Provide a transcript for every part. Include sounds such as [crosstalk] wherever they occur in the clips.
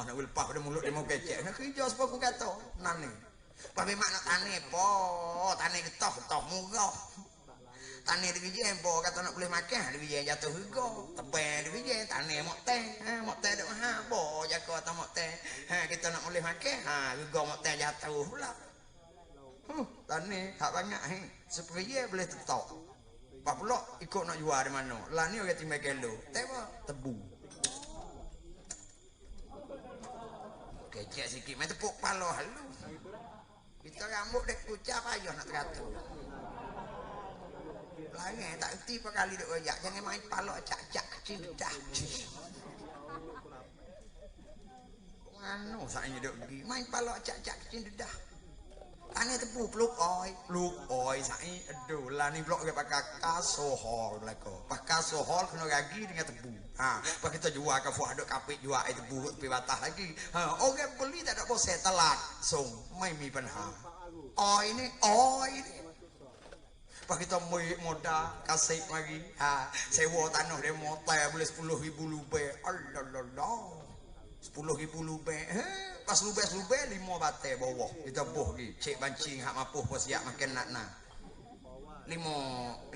Ha nak lepas pada mulut dia mau kecek. Nak kerja sebab aku kata. Nan ni. Pak mak nak tani po. Tani getah getah murah. Tani di biji po kata nak boleh makan, di biji jatuh harga. Tebel di biji tani mok teh. Ha mok teh dak ha bo jaga ta mok teh. Ha kita nak boleh makan, ha harga mok teh jatuh pula. Huh, tani hak banyak he. Supaya boleh tetap. Pak pula ikut nak jual di mana. Lah ni orang timbang kilo. Tengok tebu. Kecek sikit main tepuk pala halu. Kita rambut dek kucah payah nak teratur. Lagi tak erti apa kali dek royak. Jangan main pala cak-cak kecil dah. Mana saya dek pergi. Main pala cak-cak kecil dah. Tanya tepu peluk oi, peluk oi sai. Aduh, lah ni blok ke pakai kasohol belaka. Pakai kasohol kena gagi dengan tebu. Ha, pak kita jual ke dok kapit jual ai tebu tepi batah lagi. Ha, orang tak ada bose telat. Song, mai mi panha. Oi ni, oi ni. Pak kita mai moda kasih lagi. Ha, sewa tanah dia motor boleh 10 ribu lebih. Allah Sepuluh ribu lubek. Eh, pas lubek-lubek lima batai bawah. Kita buh lagi. Cik bancing hak mapuh pun siap makan nak nak. Lima,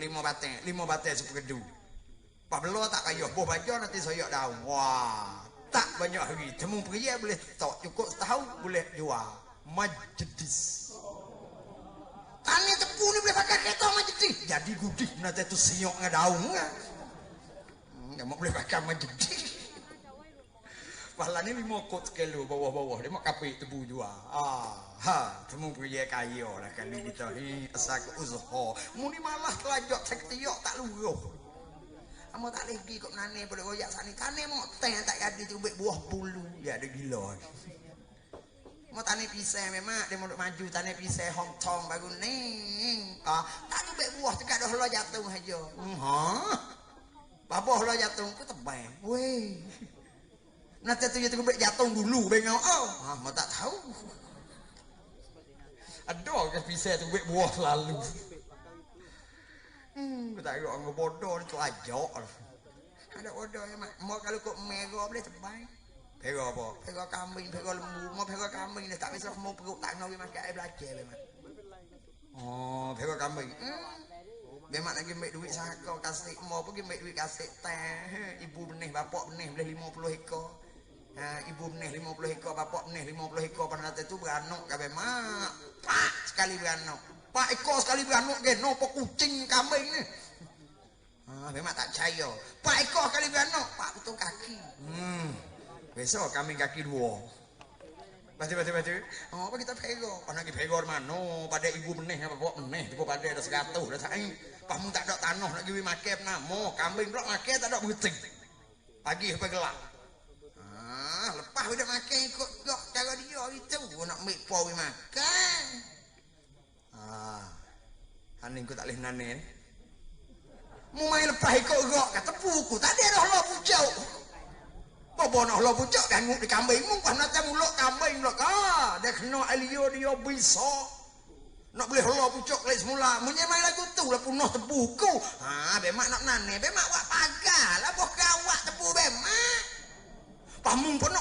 lima batai. Lima batai sepekedu. Pak belo tak kaya. Buh baju nanti soyak daun. Wah. Tak banyak hari. Temu pergi boleh tak. Cukup setahun boleh jual. Majedis. Tani tepu ni boleh pakai kereta majedis. Jadi gudih nanti tu siok dengan daun. Hmm, boleh pakai majedis. Pahala ni lima kot kilo bawah-bawah. Dia mak kapi tebu jual. Ah, ha, temu pergi kaya lah kali kita ni asal ke usaha. Mu ni malah telajak tak tiok tak luruh. Kamu tak lagi kok nane boleh royak sani. Tane mak teh tak jadi tu buah bulu. Ya ada gila. Mau tane pisai memang dia mau maju tane pisai Hong Kong baru ni. Ah, tak tu buah dekat dah lo jatuh aja. Hmm, ha. Babah lo jatuh ku tebal. Weh. Nanti tu dia boleh jatuh dulu bengau. Oh, ah, mau tak tahu. Ada ke pisau tu buat buah selalu. Hmm, tak kira orang bodoh ni tu ajak. Ada bodoh ya mak. Mau kalau kok merah boleh tebai. Pera apa? Pera kambing, pera lembu. Mau pera kambing ni tak bisa mau perut tak nak makan air belajar memang. Oh, pera kambing. Hmm. Memang lagi ambil duit saka kasih mau pergi ambil duit kasih teh. Ibu benih, bapak benih boleh 50 ekor. Ha, ibu benih 50 ekor, bapak benih 50 ekor pada tu beranak kabeh mak. Pak sekali beranak. Pak ekor sekali beranak ke nopo kucing kambing ni. Ha, memang tak percaya. Pak ekor sekali beranak, pak betul kaki. Hmm. Besok kambing kaki dua. Baca baca baca. Oh, apa kita pego? Apa lagi pego mana? Pada ibu benih apa bapak benih? Tiba pada ada seratus dah saing. Pamu tak ada tanah nak giwi makan nama. Kambing pula makan tak ada beting. Pagi sampai gelap. Ah, lepas udah makan ikut gok cara dia itu nak ambil pau makan. Ah. Haning ku tak leh nane ni. Mu main lepas ikut gok kata puku tak ada lo pucuk. Bapa nak lo pucuk ganggu di kambing mu pas nak muluk kambing lo ka. Dia kena alio dia bisa. Nak boleh lo pucuk lagi semula. Munye main lagu tu lah punah tebuku. Ha, bemak nak nane, bemak wak pagar lah boh kawak tebu bemak. Pamung pun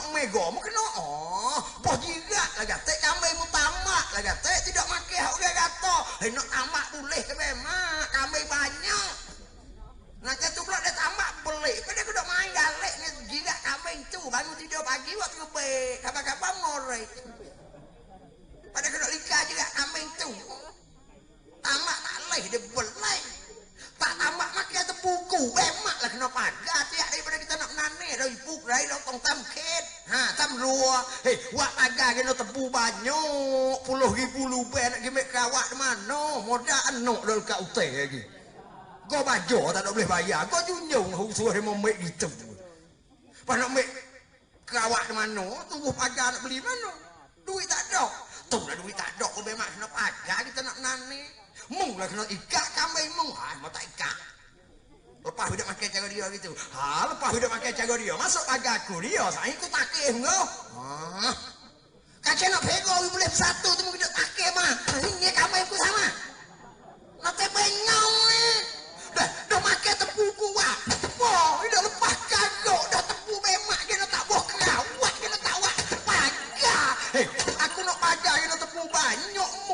jirat kambing tu bangun tidur pagi waktu baik kapan-kapan ngorek pada kena lika juga kambing tu tamak tak leh dia boleh tak tamak makan tepuku bemak lah kena pagar tiap daripada kita nak nane dah ipuk dah dah tong tam ket. Ha tam rua. Hei wak pagar kena tepu banyak puluh ribu lebih nak gimek kawak mana. Moda anok dah kat utai lagi. Kau baju tak boleh bayar. Kau junyung suruh dia make gitu pas nak make kawak di mana tunggu pagar nak beli mana? Duit tak ada. Tu lah duit tak ada kau bemak kena pagar kita nak nane mung lah kena ikat kambing mung. Ha mau tak ikat. Lepas hidup makan cara dia gitu. Ha lepas hidup makan cara dia. Masuk agaku dia saya ikut takih engkau ha. Kacau nak pego boleh satu tu hidup takih mah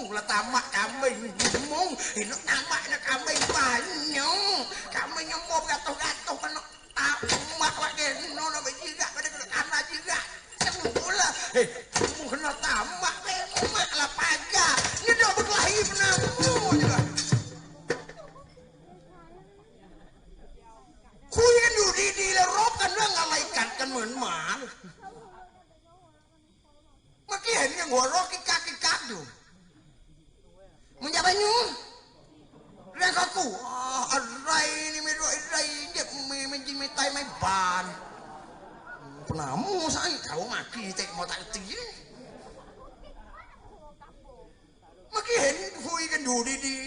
Ini nama nak kambing banyak. Kambing yang mau gato-gato mana tamak lagi. Nono berjiga pada kena anak juga. Semula. Eh, kamu kena tamak. Mak lah pagar. Ini dah berkelahi penamu juga. คุยกันอยู่ดีๆแล้วรบกันเรื่องอะไรกัดกันเหมือนหมาเลยเมื่อกี้เห็นยังหัวเรอกกิ๊กกักกิ๊กกักอยู่ มึงอย่าไปยุ่งเรื่องเขากูอะไรนี่ไม่รู้อะไรเด็บมีไม่จริงไม่ตายไม่บานปนามูใส่เขามาขี่เตะมอตาตีเมื่อกี้เห็นคุยกันอยู่ดี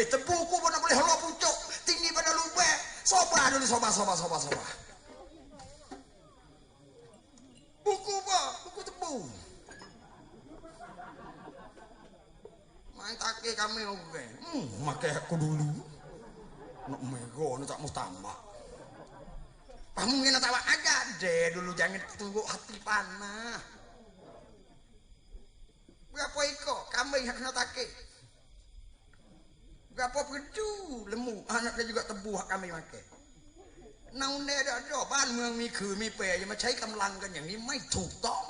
Eh tebu buku pun nak boleh halau pucuk. Tinggi pada lubek. Soba dulu soba soba soba soba. Buku apa? Buku tebu. Main tak kaya kami oke. Hmm, makai aku dulu. Nak mego, nak tak mustambah. Kamu mungkin tawa aja deh dulu jangan tunggu hati panah. Berapa iko kambing yang kena take? Gapo pedu lemu anaknya juga tebuah kami make. นาเนเดอบ้านเมืองมีคือมีเปรย่ามาใช้กำลังกันอย่างนี้ไม่ถูกต้อง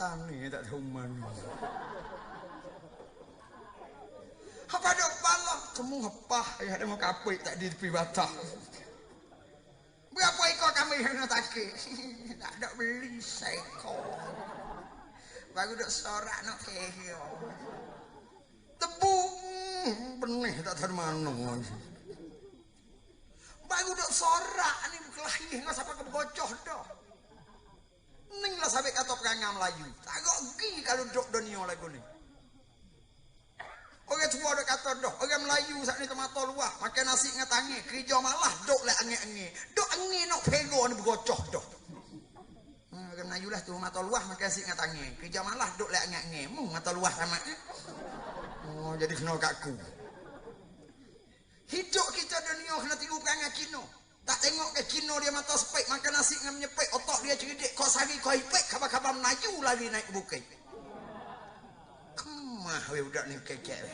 Tani tak tahu mana. Apa ada kepala? Kamu apa? Ya ada mau kapik tak di tepi batang. Berapa ekor kami yang nak takik? [laughs] tak ada beli seekor. Baru duk sorak nak kehio. Tebu hmm, benih tak tahu mana. Baru duk sorak ni berkelahi nggak sampai ke bocoh dah. Ning lah sampai kata perangai Melayu. Tak kok gi kalau duk dunia lagu ni. Orang tua ada kata dah, orang Melayu saat ni tomato luah, makan nasi dengan tangi, kerja malah dok le angin-angin. Dok angin nak pego ni bergocoh dah. Hmm, orang Melayu lah tu mata luah makan nasi dengan tangi, kerja malah dok le angin-angin. Mu mata luah sama eh? Oh, jadi kena kakku. Hidup kita dunia kena tiru perangai Cina. Tengok ke Cina dia mata spek makan nasi dengan menyepek otak dia cerdik kau sari kau ipek khabar-khabar Melayu lagi naik bukit. Kemah we budak ni kekek.